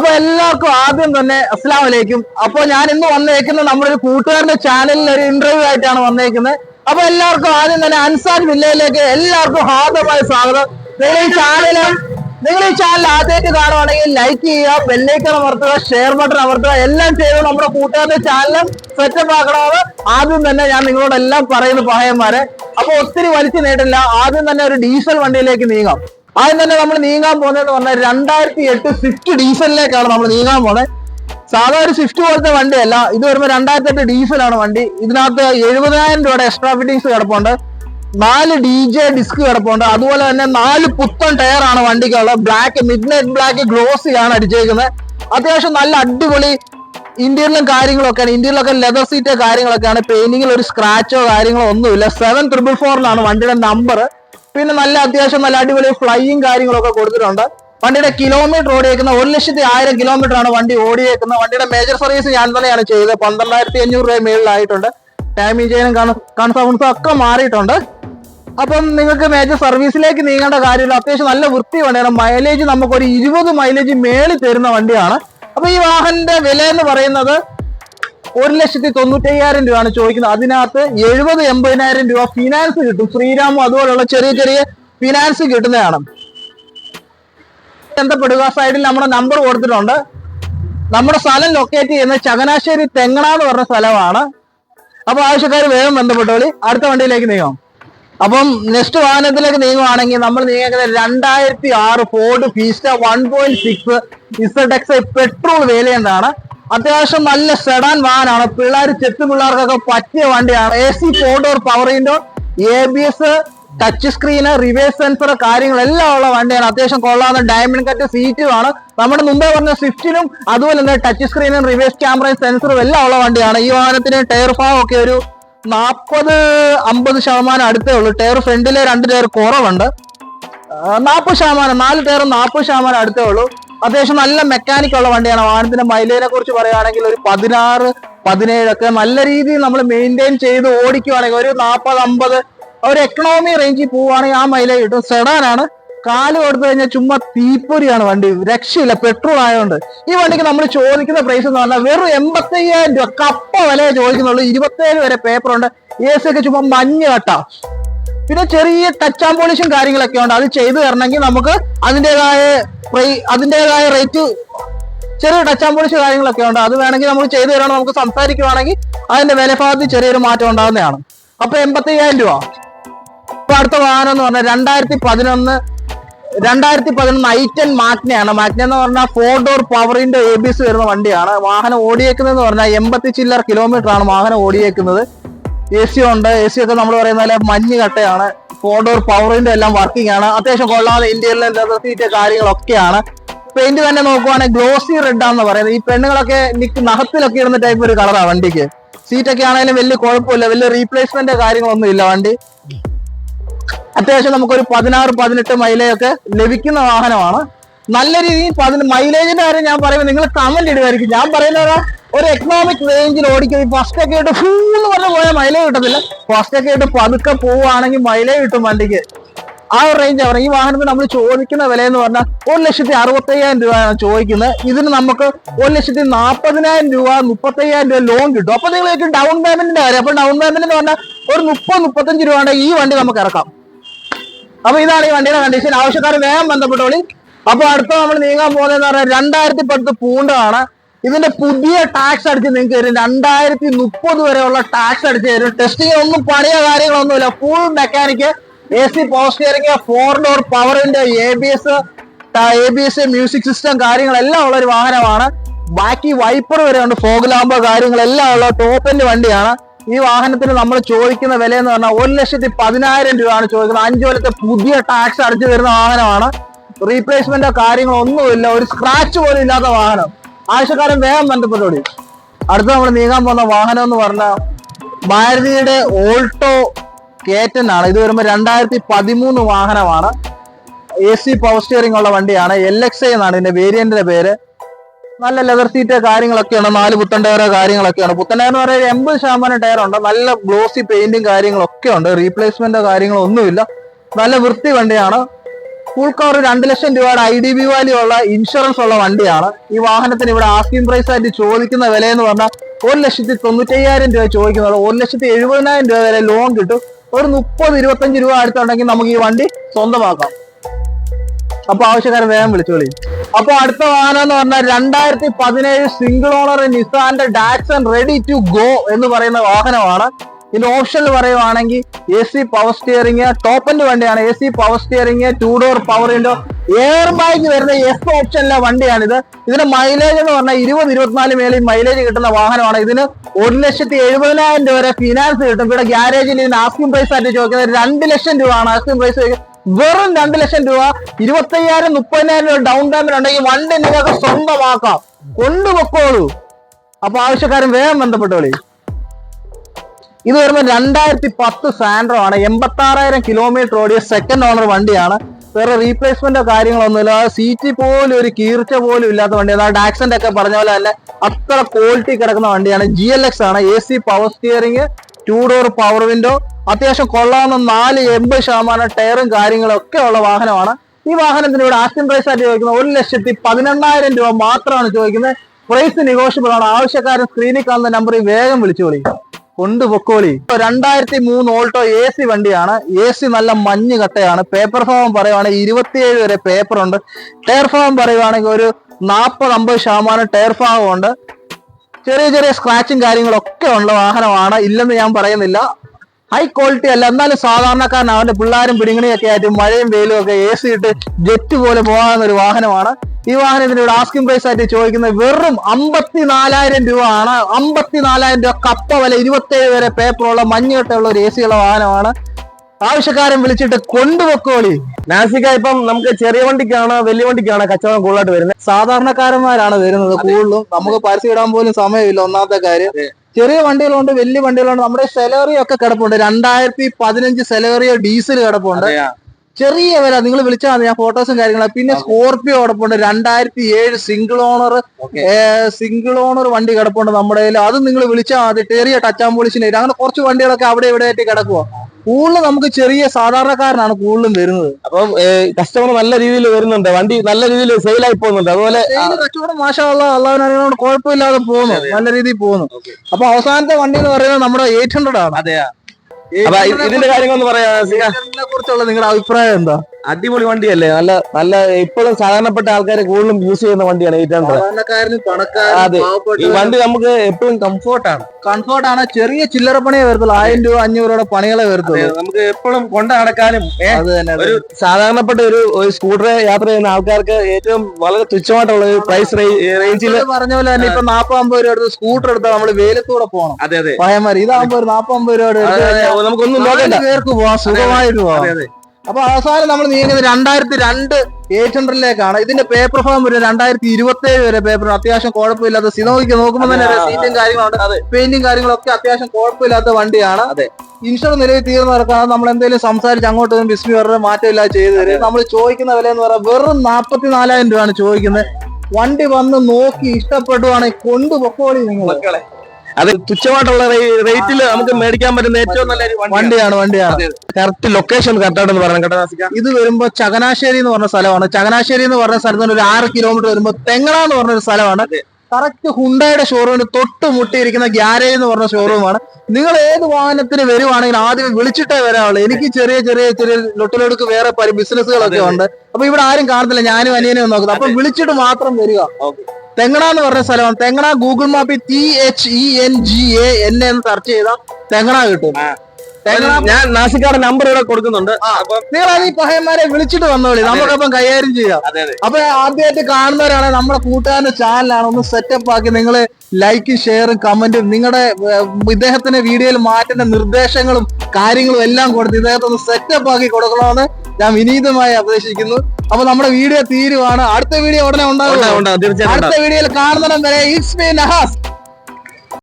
അപ്പൊ എല്ലാവർക്കും ആദ്യം തന്നെ അസ്സാം വലൈക്കും അപ്പൊ ഞാൻ ഇന്ന് വന്നേക്കുന്നത് നമ്മുടെ ഒരു കൂട്ടുകാരന്റെ ചാനലിൽ ഒരു ഇന്റർവ്യൂ ആയിട്ടാണ് വന്നേക്കുന്നത്. അപ്പൊ എല്ലാവർക്കും ആദ്യം തന്നെ അൻസാർ വില്ലയിലേക്ക് എല്ലാവർക്കും ഹാർദമായ സ്വാഗതം. നിങ്ങൾ ഈ ചാനൽ നിങ്ങൾ ഈ ചാനൽ ആദ്യമായിട്ട് കാണുവാണെങ്കിൽ ലൈക്ക് ചെയ്യുക ബെല്ലൈക്കൺ അമർത്തുക ഷെയർ ബട്ടൺ അമർത്തുക എല്ലാം ചെയ്ത് നമ്മുടെ കൂട്ടുകാരുടെ ചാനലും സെറ്റപ്പ് ആക്കണമെന്ന് ആദ്യം തന്നെ ഞാൻ നിങ്ങളോട് എല്ലാം പറയുന്നു പഹയന്മാരെ. അപ്പൊ ഒത്തിരി വലിച്ചു നേട്ടില്ല ആദ്യം തന്നെ ഒരു ഡീസൽ വണ്ടിയിലേക്ക് നീങ്ങാം. ആദ്യം തന്നെ നമ്മൾ നീങ്ങാൻ പോകുന്നതെന്ന് പറഞ്ഞാൽ രണ്ടായിരത്തി എട്ട് സ്വിഫ്റ്റ് ഡീസലിലേക്കാണ് നമ്മൾ നീങ്ങാൻ പോകുന്നത്. സാധാരണ ഒരു സ്വിഫ്റ്റ് പോലത്തെ വണ്ടിയല്ല. ഇത് വരുമ്പോൾ രണ്ടായിരത്തി എട്ട് ഡീസലാണ് വണ്ടി. ഇതിനകത്ത് എഴുപതിനായിരം രൂപയുടെ എക്സ്ട്രാ ഫിറ്റിംഗ്സ് കിടപ്പുണ്ട്. നാല് ഡി ജെ ഡിസ്ക് കിടപ്പുണ്ട്. അതുപോലെ തന്നെ നാല് പുത്തൻ ടയറാണ് വണ്ടിക്കുള്ളത്. ബ്ലാക്ക് മിഡ് നൈറ്റ് ബ്ലാക്ക് ഗ്ലോസിയാണ് അടിച്ചേക്കുന്നത്. അത്യാവശ്യം നല്ല അടിപൊളി ഇന്ത്യയിലും കാര്യങ്ങളൊക്കെയാണ്. ഇന്ത്യയിലൊക്കെ ലെതർ സീറ്റ് കാര്യങ്ങളൊക്കെയാണ്. പെയിന്റിങ്ങിൽ ഒരു സ്ക്രാച്ചോ കാര്യങ്ങളോ ഒന്നുമില്ല. സെവൻ ട്രിപ്പിൾ ഫോറിലാണ് വണ്ടിയുടെ നമ്പർ പിന്നെ നല്ല അത്യാവശ്യം നല്ല അടിപൊളി ഫ്ലൈയും കാര്യങ്ങളൊക്കെ കൊടുത്തിട്ടുണ്ട്. വണ്ടിയുടെ കിലോമീറ്റർ ഓടിയേക്കുന്ന ഒരു ലക്ഷത്തി ആയിരം കിലോമീറ്റർ ആണ് വണ്ടി ഓടിയേക്കുന്നത്. വണ്ടിയുടെ മേജർ സർവീസ് ഞാൻ തന്നെയാണ് ചെയ്തത്. പന്ത്രണ്ടായിരത്തി അഞ്ഞൂറ് രൂപ മേളിലായിട്ടുണ്ട്. ഡാമേജ് ചെയ്യാനും കൺഫേൺസും ഒക്കെ മാറിയിട്ടുണ്ട്. അപ്പം നിങ്ങൾക്ക് മേജർ സർവീസിലേക്ക് നീങ്ങേണ്ട കാര്യമില്ല. അത്യാവശ്യം നല്ല വൃത്തി വണ്ടിയാണ് മൈലേജ് നമുക്ക് ഒരു ഇരുപത് മൈലേജ് മേളിൽ തരുന്ന വണ്ടിയാണ്. അപ്പൊ ഈ വാഹനന്റെ വില എന്ന് പറയുന്നത് ഒരു ലക്ഷത്തി തൊണ്ണൂറ്റയ്യായിരം രൂപയാണ് ചോദിക്കുന്നത്. അതിനകത്ത് എഴുപത് എൺപതിനായിരം രൂപ ഫിനാൻസ് കിട്ടും. ശ്രീരാമും അതുപോലുള്ള ചെറിയ ചെറിയ ഫിനാൻസ് കിട്ടുന്നതാണ് ബന്ധപ്പെടുക. സൈഡിൽ നമ്മുടെ നമ്പർ കൊടുത്തിട്ടുണ്ട്. നമ്മുടെ സ്ഥലം ലൊക്കേറ്റ് ചെയ്യുന്നത് ചങ്ങനാശ്ശേരി തെങ്ങണ എന്ന് പറഞ്ഞ സ്ഥലമാണ്. അപ്പൊ ആവശ്യക്കാർ വേഗം ബന്ധപ്പെട്ടോളി. അടുത്ത വണ്ടിയിലേക്ക് നീങ്ങാം. അപ്പം നെക്സ്റ്റ് വാഹനത്തിലേക്ക് നീങ്ങുവാണെങ്കിൽ നമ്മൾ നീങ്ങുന്നത് രണ്ടായിരത്തി ആറ് Ford Fiesta one point six Z X petrol വേരിയന്റാണ് അത്യാവശ്യം നല്ല സെഡാൻ വാനാണ് പിള്ളേർ ചെത്തു പിള്ളേർക്കൊക്കെ പറ്റിയ വണ്ടിയാണ്. A C four door power window A B S touch screen reverse sensor കാര്യങ്ങളെല്ലാം ഉള്ള വണ്ടിയാണ്. അത്യാവശ്യം കൊള്ളാവുന്ന ഡയമണ്ട് കറ്റ് സീറ്റുമാണ് നമ്മുടെ മുമ്പേ പറഞ്ഞ സ്വിഫ്റ്റിനും അതുപോലെ തന്നെ ടച്ച് സ്ക്രീനും റിവേഴ്സ് ക്യാമറയും സെൻസറും എല്ലാം ഉള്ള വണ്ടിയാണ്. ഈ വാഹനത്തിന് ടയർ ഭാഗം ഒക്കെ ഒരു നാൽപ്പത് അമ്പത് ശതമാനം അടുത്തേ ഉള്ളൂ. ടയർ ഫ്രണ്ടിലെ രണ്ട് ടയർ കുറവുണ്ട്. നാൽപ്പത് ശതമാനം നാല് ടയർ നാൽപ്പത് ശതമാനം അടുത്തേ ഉള്ളൂ. അത്യാവശ്യം നല്ല മെക്കാനിക് ഉള്ള വണ്ടിയാണ്. വാഹനത്തിന്റെ മൈലേജിനെ കുറിച്ച് പറയുകയാണെങ്കിൽ ഒരു പതിനാറ് പതിനേഴൊക്കെ നല്ല രീതിയിൽ നമ്മൾ മെയിന്റെയിൻ ചെയ്ത് ഓടിക്കുവാണെങ്കിൽ ഒരു നാൽപ്പത് അമ്പത് ഒരു എക്കണോമി റേഞ്ചിൽ പോവുകയാണെങ്കിൽ ആ മൈലേജ് കിട്ടും. സെഡാനാണ് കാൽ കൊടുത്തു കഴിഞ്ഞാൽ ചുമ്മാ തീപ്പൊരിയാണ് വണ്ടി. രക്ഷയില്ല പെട്രോൾ ആയതുകൊണ്ട് ഈ വണ്ടിക്ക് നമ്മൾ ചോദിക്കുന്ന പ്രൈസ് എന്ന് പറഞ്ഞാൽ വെറും എൺപത്തയ്യായിരം രൂപ. കപ്പ വില ചോദിക്കുന്നുള്ളൂ. ഇരുപത്തേഴ് വരെ പേപ്പർ ഉണ്ട്. എ സി ഒക്കെ ചുമ്മാ മഞ്ഞ് കട്ടാ. പിന്നെ ചെറിയ ടച്ച് ആൻഡ് പോളിഷും കാര്യങ്ങളൊക്കെ ഉണ്ട്. അത് ചെയ്തു തരണമെങ്കിൽ നമുക്ക് അതിന്റെതായ അതിന്റെതായ റേറ്റ് ചെറിയ ടച്ച് ആൻഡ് പോളിഷ് കാര്യങ്ങളൊക്കെ ഉണ്ട്. അത് വേണമെങ്കിൽ നമ്മൾ ചെയ്തു തരണം. നമുക്ക് സംസാരിക്കുവാണെങ്കിൽ അതിന്റെ വിലഭാഗത്തിൽ ചെറിയൊരു മാറ്റം ഉണ്ടാകുന്നതാണ്. അപ്പൊ എൺപത്തയ്യായിരം രൂപ. ഇപ്പൊ അടുത്ത വാഹനം എന്ന് പറഞ്ഞാൽ രണ്ടായിരത്തി പതിനൊന്ന് രണ്ടായിരത്തി പതിനൊന്ന് ഐ ടെൻ മാഗ്നയാണ് മാഗ്ന എന്ന് പറഞ്ഞാൽ ഫോർ ഡോർ പവറിന്റെ എ ബി സി വരുന്ന വണ്ടിയാണ്. വാഹനം ഓടിയേക്കുന്നത് എന്ന് പറഞ്ഞാൽ എൺപത്തി ചില്ലർ കിലോമീറ്റർ ആണ് വാഹനം ഓടിയേക്കുന്നത്. എ സി ഉണ്ട്. എ സി ഒക്കെ നമ്മൾ പറയുന്ന പോലെ മഞ്ഞ് കട്ടയാണ്. ഫോർ ഡോർ പവറിന്റെ എല്ലാം വർക്കിംഗ് ആണ്. അത്യാവശ്യം കൊള്ളാതെ ഇന്ത്യയിലെ ലെതർ സീറ്റ് കാര്യങ്ങളൊക്കെയാണ്. പെയിന്റ് തന്നെ നോക്കുവാണെങ്കിൽ ഗ്ലോസി റെഡ് ആണെന്ന് പറയുന്നത്. ഈ പെണ്ണുങ്ങളൊക്കെ നിക്ക് നഖത്തിലൊക്കെ ഇടുന്ന ടൈപ്പ് ഒരു കളറാണ് വണ്ടിക്ക്. സീറ്റൊക്കെ ആണെങ്കിലും വലിയ കുഴപ്പമില്ല. വലിയ റീപ്ലേസ്മെന്റ് കാര്യങ്ങളൊന്നും ഇല്ല വണ്ടി. അത്യാവശ്യം നമുക്കൊരു പതിനാറ് പതിനെട്ട് മൈലേജ് ഒക്കെ ലഭിക്കുന്ന വാഹനമാണ്. നല്ല രീതിയിൽ അതിന് മൈലേജിന്റെ കാര്യം ഞാൻ പറയുമ്പോൾ നിങ്ങൾ കമന്റ് ഇടുമായിരിക്കും ഞാൻ പറയുന്നത് ഒരു എക്കണോമിക് റേഞ്ചിൽ ഓടിക്കും ഫസ്റ്റ് ഒക്കെ ഇട്ട് ഫൂ എന്ന് പറഞ്ഞ് പോയാൽ മൈലേജ് കിട്ടത്തില്ല. ഫസ്റ്റ് ഒക്കെ ഇട്ട് പതുക്കെ പോവുകയാണെങ്കിൽ മൈലേജ് കിട്ടും വണ്ടിക്ക്. ആ ഒരു റേഞ്ച് ആണ്. ഈ വാഹനത്തിന് നമ്മൾ ചോദിക്കുന്ന വില എന്ന് പറഞ്ഞാൽ ഒരു ലക്ഷത്തി അറുപത്തയ്യായിരം രൂപയാണ് ചോദിക്കുന്നത്. ഇതിന് നമുക്ക് ഒരു ലക്ഷത്തി നാൽപ്പതിനായിരം രൂപ മുപ്പത്തയ്യായിരം രൂപ ലോൺ കിട്ടും. അപ്പൊ നിങ്ങൾക്ക് ഡൗൺ പേയ്മെന്റിന്റെ കാര്യം. അപ്പൊ ഡൗൺ പേയ്മെന്റ് എന്ന് പറഞ്ഞാൽ ഒരു മുപ്പത് മുപ്പത്തഞ്ച് രൂപയുടെ ഈ വണ്ടി നമുക്ക് ഇറക്കാം. അപ്പൊ ഇതാണ് ഈ വണ്ടിയുടെ കണ്ടീഷൻ ആവശ്യക്കാർ വേഗം ബന്ധപ്പെട്ടോളി. അപ്പൊ അടുത്ത നമ്മൾ നീങ്ങാൻ പോകുന്നതെന്ന് പറഞ്ഞാൽ രണ്ടായിരത്തി പത്ത് പൂണ്ടാണ് ഇതിന്റെ പുതിയ ടാക്സ് അടിച്ച് നിങ്ങൾക്ക് തരും. രണ്ടായിരത്തി മുപ്പത് വരെയുള്ള ടാക്സ് അടിച്ച് തരും. ടെസ്റ്റിംഗ് ഒന്നും പണിയ കാര്യങ്ങളൊന്നുമില്ല full mechanic A C power four door പവറിന്റെ A B S A B S music system കാര്യങ്ങളെല്ലാം ഉള്ള ഒരു വാഹനമാണ്. ബാക്കി വൈപ്പർ വരെ ഉണ്ട്. ഫോഗ് ലാമ്പ് കാര്യങ്ങളെല്ലാം ഉള്ള ടോപ്പിന്റെ വണ്ടിയാണ്. ഈ വാഹനത്തിന് നമ്മൾ ചോദിക്കുന്ന വില എന്ന് പറഞ്ഞാൽ ഒരു ലക്ഷത്തി പതിനായിരം രൂപയാണ് ചോദിക്കുന്നത്. അഞ്ചു കൊല്ലത്തെ പുതിയ ടാക്സ് അടിച്ചു വരുന്ന വാഹനമാണ്. റീപ്ലേസ്മെന്റോ കാര്യങ്ങളോ ഒന്നുമില്ല. ഒരു സ്ക്രാച്ച് പോലും ഇല്ലാത്ത വാഹനം. ആവശ്യക്കാരൻ വേഗം ബന്ധപ്പെട്ടോടി അടുത്ത നമ്മൾ നീങ്ങാൻ പോകുന്ന വാഹനം എന്ന് പറഞ്ഞാൽ മാരുതിയുടെ ഓൾട്ടോ കേറ്റനാണ്. ഇത് വരുമ്പോൾ രണ്ടായിരത്തി പതിമൂന്ന് വാഹനമാണ്. എ സി പവർ സ്റ്റിയറിംഗ് ഉള്ള വണ്ടിയാണ്. എൽ എക്സ് ഐ എന്നാണ് ഇതിന്റെ വേരിയന്റിന്റെ പേര്. നല്ല ലെതർ സീറ്റ് കാര്യങ്ങളൊക്കെയാണ്. നാല് പുത്തൻ ടയർ കാര്യങ്ങളൊക്കെയാണ്. പുത്തൻ ടയർ എന്ന് പറയുന്നത് എൺപത് ശതമാനം ടയർ ഉണ്ട്. നല്ല ഗ്ലോസി പെയിന്റും കാര്യങ്ങളൊക്കെ ഉണ്ട് റീപ്ലേസ്മെന്റോ കാര്യങ്ങളോ ഒന്നുമില്ല. നല്ല വൃത്തി വണ്ടിയാണ്. ഫുൾ കവർ രണ്ട് ലക്ഷം രൂപയുടെ ഐ ഡി ബി വാല്യൂ ഉള്ള ഇൻഷുറൻസ് ഉള്ള വണ്ടിയാണ്. ഈ വാഹനത്തിന് ഇവിടെ ആസ്കിംഗ് പ്രൈസ് ആയിട്ട് ചോദിക്കുന്ന വില എന്ന് പറഞ്ഞാൽ ഒരു ലക്ഷത്തി തൊണ്ണൂറ്റയ്യായിരം രൂപ ചോദിക്കുന്നത്. ഒരു ലക്ഷത്തി എഴുപതിനായിരം രൂപ വരെ ലോൺ കിട്ടും. ഒരു മുപ്പത് ഇരുപത്തഞ്ച് രൂപ അടുത്തുണ്ടെങ്കിൽ നമുക്ക് ഈ വണ്ടി സ്വന്തമാക്കാം. അപ്പൊ ആവശ്യക്കാരൻ വേഗം വിളിച്ചോളി അപ്പൊ അടുത്ത വാഹനം എന്ന് പറഞ്ഞാൽ രണ്ടായിരത്തി പതിനേഴ് സിംഗിൾ ഓണർ നിസാന്റെ ഡാക്സൺ റെഡി ടു ഗോ എന്ന് പറയുന്ന വാഹനമാണ്. ഇതിന്റെ ഓപ്ഷനിൽ പറയുവാണെങ്കിൽ A C power steering top end വണ്ടിയാണ്. A C power steering two door power window air bag വരുന്ന എസ് ഓപ്ഷനിലെ വണ്ടിയാണിത്. ഇതിന്റെ മൈലേജ് എന്ന് പറഞ്ഞാൽ ഇരുപത് ഇരുപത്തിനാല് മേളിൽ മൈലേജ് കിട്ടുന്ന വാഹനമാണ്. ഇതിന് ഒരു ലക്ഷത്തി എഴുപതിനായിരം രൂപ വരെ ഫിനാൻസ് കിട്ടും. ഇവിടെ ഗ്യാരേജിൽ ഇതിന് ആസ്കിംഗ് പ്രൈസ് ആയിട്ട് ചോദിക്കുന്നത് രണ്ട് ലക്ഷം രൂപയാണ്. ആസ്കിംഗ് പ്രൈസ് വെറും രണ്ട് ലക്ഷം രൂപ. ഇരുപത്തയ്യായിരം മുപ്പതിനായിരം രൂപ ഡൗൺ പേയ്മെന്റ് ഉണ്ടെങ്കിൽ വണ്ടി നിങ്ങൾക്ക് സ്വന്തമാക്കാം. കൊണ്ടുപൊക്കോളൂ അപ്പൊ ആവശ്യക്കാരൻ വേഗം ബന്ധപ്പെട്ടോളി. ഇത് വരുമ്പോൾ രണ്ടായിരത്തി പത്ത് സാൻഡ്രോ ആണ്. എൺപത്തി ആറായിരം കിലോമീറ്റർ ഓടിയ സെക്കൻഡ് ഓണർ വണ്ടിയാണ്. വേറെ റീപ്ലേസ്മെന്റോ കാര്യങ്ങളൊന്നുമില്ല. സീറ്റ് പോലും ഒരു കീർച്ച പോലും ഇല്ലാത്ത വണ്ടിയാണ് ആ ആക്സിഡന്റ് ഒക്കെ പറഞ്ഞ പോലെ തന്നെ അത്ര ക്വാളിറ്റി കിടക്കുന്ന വണ്ടിയാണ്. ജി എൽ എക്സ് ആണ്. A C power steering two door power window അത്യാവശ്യം കൊള്ളാവുന്ന നാല് എൺപത് ശതമാനം ടയറും കാര്യങ്ങളും ഒക്കെ ഉള്ള വാഹനമാണ്. ഈ വാഹനത്തിന് ഇവിടെ ആസ്റ്റിൻ പ്രൈസ് ആയിട്ട് ചോദിക്കുന്നത് ഒരു ലക്ഷത്തി പതിനെണ്ണായിരം രൂപ മാത്രമാണ് ചോദിക്കുന്നത്. പ്രൈസ് നെഗോഷ്യബിൾ ആണ്. ആവശ്യക്കാരൻ സ്ക്രീനിൽ കാണുന്ന നമ്പറിൽ വേഗം വിളിച്ചു വിളി ഇപ്പൊ രണ്ടായിരത്തി മൂന്ന് ഓൾട്ടോ എ സി വണ്ടിയാണ്. എ സി നല്ല മഞ്ഞ് കട്ടയാണ്. പേപ്പർ ഫോം പറയുവാണെങ്കിൽ ഇരുപത്തിയേഴ് വരെ പേപ്പർ ഉണ്ട്. ടയർ ഫോം പറയുവാണെങ്കിൽ ഒരു നാൽപ്പത് അമ്പത് ശതമാനം ടയർ ഫോമുണ്ട് ചെറിയ ചെറിയ സ്ക്രാച്ചും കാര്യങ്ങളൊക്കെ ഉള്ള വാഹനമാണ്. ഇല്ലെന്ന് ഞാൻ പറയുന്നില്ല. ഹൈ ക്വാളിറ്റി അല്ല. എന്നാലും സാധാരണക്കാരൻ അവന്റെ പിള്ളേരും പിടിങ്ങണിയൊക്കെ ആയിട്ട് മഴയും വെയിലും ഒക്കെ എ സി ഇട്ട് ജെറ്റ് പോലെ പോകാവുന്ന ഒരു വാഹനമാണ്. ഈ വാഹനത്തിന് ഇവിടെ ആസ്കിംഗ് പ്രൈസ് ആയിട്ട് ചോദിക്കുന്നത് വെറും അമ്പത്തിനാലായിരം രൂപ ആണ് അമ്പത്തിനാലായിരം രൂപ കപ്പ വില ഇരുപത്തേഴ് വരെ പേപ്പറുള്ള മഞ്ഞുകെട്ടുള്ള ഒരു എ സി ഉള്ള വാഹനമാണ്. ആവശ്യക്കാരൻ വിളിച്ചിട്ട് കൊണ്ടുപോക്കോളി നാസിക ഇപ്പം നമുക്ക് ചെറിയ വണ്ടിക്കാണ് വലിയ വണ്ടിക്കാണ് കച്ചവടം കൂടുതലായിട്ട് വരുന്നത്? സാധാരണക്കാരന്മാരാണ് വരുന്നത് കൂടുതലും. നമുക്ക് പരസ്യം ഇടാൻ പോലും സമയമില്ല. ഒന്നാമത്തെ കാര്യം. ചെറിയ വണ്ടികളുണ്ട് വലിയ വണ്ടികളുണ്ട്. നമ്മുടെ സെലറി ഒക്കെ കിടപ്പുണ്ട്. രണ്ടായിരത്തി പതിനഞ്ച് സെലറിയോ ഡീസൽ കിടപ്പുണ്ട്. ചെറിയ വില. നിങ്ങൾ വിളിച്ചാൽ മതി ഞാൻ ഫോട്ടോസും കാര്യങ്ങളും. പിന്നെ സ്കോർപിയോ കിടപ്പുണ്ട്. രണ്ടായിരത്തി ഏഴ് സിംഗിൾ ഓണർ സിംഗിൾ ഓണർ വണ്ടി കിടപ്പുണ്ട് നമ്മുടെ കയ്യിൽ. അത് നിങ്ങൾ വിളിച്ചാൽ മതി. ചെറിയ ടച്ച് ആംബുലൻസിന് അങ്ങനെ കുറച്ച് വണ്ടികളൊക്കെ അവിടെ ഇവിടെ ആയിട്ട് കിടക്കുക കൂടുതലും നമുക്ക് ചെറിയ സാധാരണക്കാരനാണ് കൂടുതലും വരുന്നത്. അപ്പം കസ്റ്റമർ നല്ല രീതിയിൽ വരുന്നുണ്ട്. വണ്ടി നല്ല രീതിയിൽ സെയിൽ ആയി പോകുന്നുണ്ട്. അതുപോലെ കച്ചവടം മാഷാള്ള അള്ളാഹുവിനോട് കുഴപ്പമില്ലാതെ പോകുന്നു. നല്ല രീതിയിൽ പോകുന്നു. അപ്പൊ അവസാനത്തെ വണ്ടി എന്ന് പറയുന്നത് നമ്മുടെ എയ്റ്റ് ഹൺഡ്രഡ് ആണ്. അതെയാ. ഇതിന്റെ കാര്യങ്ങളൊന്ന് പറയാ കുറിച്ചുള്ള നിങ്ങളുടെ അഭിപ്രായം എന്താ? അടിപൊളി വണ്ടിയല്ലേ? നല്ല നല്ല ഇപ്പോഴും സാധാരണപ്പെട്ട ആൾക്കാരെ കൂടുതലും യൂസ് ചെയ്യുന്ന വണ്ടിയാണ് എയ്റ്റ് ഹൺഡ്രഡ് ഈ വണ്ടി നമുക്ക് എപ്പോഴും കംഫോർട്ടാണ് കംഫോർട്ട് ആണ്. ചെറിയ ചില്ലറ പണിയെ വരത്തുള്ളൂ. ആയിരം രൂപ അഞ്ഞൂറ് രൂപ പണികളെ വരത്തുള്ളൂ. നമുക്ക് എപ്പോഴും കൊണ്ട നടക്കാനും അത് തന്നെ ഒരു സാധാരണപ്പെട്ട ഒരു സ്കൂട്ടറെ യാത്ര ചെയ്യുന്ന ആൾക്കാർക്ക് ഏറ്റവും വളരെ തുച്ഛമായിട്ടുള്ള ഒരു പ്രൈസ് റേഞ്ചിൽ പറഞ്ഞ പോലെ തന്നെ ഇപ്പൊ നാപ്പത് അമ്പത് രൂപ എടുത്ത് സ്കൂട്ടർ എടുത്താൽ നമ്മൾ വെയിലത്തൂടെ പോകണം അതെ അതെ. പഴയമാരി ഇതാകുമ്പോ ഒരു നാപ്പത് അമ്പത് രൂപ നമുക്കൊന്നും പേർക്ക് പോവാം. സുഖമായിട്ട് പോവാം. അതെ അതെ. അപ്പൊ അവസാനം നമ്മൾ നീങ്ങുന്നത് രണ്ടായിരത്തി രണ്ട് എയ്റ്റ് ഹൺഡ്രഡിലേക്കാണ് ഇതിന്റെ പേപ്പർ ഫോം ഒരു രണ്ടായിരത്തി ഇരുപത്തി ഏഴ് വരെ പേപ്പർ അത്യാവശ്യം കുഴപ്പമില്ലാത്ത സിനോയ്ക്ക് നോക്കുമ്പോൾ തന്നെ സീറ്റും കാര്യങ്ങളുണ്ട്. പെയിന്റും കാര്യങ്ങളൊക്കെ അത്യാവശ്യം കുഴപ്പമില്ലാത്ത വണ്ടിയാണ്. അതെ. ഇൻഷുർ നിലവിൽ നടക്കാതെ നമ്മൾ എന്തെങ്കിലും സംസാരിച്ച് അങ്ങോട്ടൊന്നും ബിസ്മി പറഞ്ഞ മാറ്റമില്ലാതെ ചെയ്തു തരും നമ്മൾ ചോദിക്കുന്ന വില എന്ന് പറയാം വെറും നാപ്പത്തി നാലായിരം രൂപയാണ് ചോദിക്കുന്നത്. വണ്ടി വന്ന് നോക്കി ഇഷ്ടപ്പെടുവാണെങ്കിൽ കൊണ്ടുപൊക്കോളി നിങ്ങൾ അത് തുച്ഛമായിട്ടുള്ള റേറ്റിൽ നമുക്ക് മേടിക്കാൻ പറ്റുന്ന ഏറ്റവും നല്ല വണ്ടിയാണ്. വണ്ടിയാണ് കറക്റ്റ് ലൊക്കേഷൻ കറക്റ്റ് ആയിട്ടൊന്ന് പറയണം കേട്ടോ ഇത് വരുമ്പോ ചകനാശ്ശേരി എന്ന് പറഞ്ഞ സ്ഥലമാണ്. ചകനാശ്ശേരി എന്ന് പറഞ്ഞ സ്ഥലത്ത് നിന്ന് ഒരു ആറ് കിലോമീറ്റർ വരുമ്പോ തെങ്ങള എന്ന് പറഞ്ഞ ഒരു സ്ഥലമാണ്. കറക്റ്റ് ഹുണ്ടയുടെ ഷോറൂമിന് തൊട്ട് മുട്ടിയിരിക്കുന്ന ഗ്യാരേജ് എന്ന് പറഞ്ഞ ഷോറൂമാണ് നിങ്ങൾ ഏത് വാഹനത്തിന് വരുവാണെങ്കിൽ ആദ്യം വിളിച്ചിട്ടേ വരാവുള്ളൂ. എനിക്ക് ചെറിയ ചെറിയ ചെറിയ ലൊട്ടിലൊടുക്ക് വേറെ ബിസിനസ്സുകളൊക്കെ ഉണ്ട്. അപ്പൊ ഇവിടെ ആരും കാണത്തില്ല. ഞാനും അനിയനും നോക്കുന്നത് അപ്പൊ വിളിച്ചിട്ട് മാത്രം വരിക. ഓക്കെ. തെങ്ങണ എന്ന് പറഞ്ഞ സ്ഥലമാണ്. തെങ്ങണ ഗൂഗിൾ മാപ്പിൽ T H E N G A N എന്ന് സെർച്ച് ചെയ്താൽ തെങ്ങണ കിട്ടും. ഞാൻ നാസിക്കാരുടെ നമ്പർ ഇവിടെ കൊടുക്കുന്നുണ്ട്. നിങ്ങൾ അത് ഈ പഹയന്മാരെ വിളിച്ചിട്ട് വന്നോളി നമുക്കപ്പം കൈകാര്യം ചെയ്യാം. അപ്പൊ ആദ്യമായിട്ട് കാണുന്നവരാണ് നമ്മുടെ കൂട്ടുകാരന്റെ ചാനലാണ് ഒന്ന് സെറ്റപ്പ് ആക്കി നിങ്ങൾ ലൈക്കും ഷെയറും കമന്റും നിങ്ങളുടെ ഇദ്ദേഹത്തിന്റെ വീഡിയോയിൽ മാറ്റുന്ന നിർദ്ദേശങ്ങളും കാര്യങ്ങളും എല്ലാം കൊടുത്ത് ഇദ്ദേഹത്തെ ഒന്ന് സെറ്റപ്പ് ആക്കി കൊടുക്കണമെന്ന് ഞാൻ വിനീതമായി അപേക്ഷിക്കുന്നു. അപ്പൊ നമ്മുടെ വീഡിയോ തീരുവാണ്. അടുത്ത വീഡിയോ ഉടനെ ഉണ്ടാകും. അടുത്ത വീഡിയോയിൽ കാണുന്നിടം വരെ ഇറ്റ്സ് മീ നഹാസ്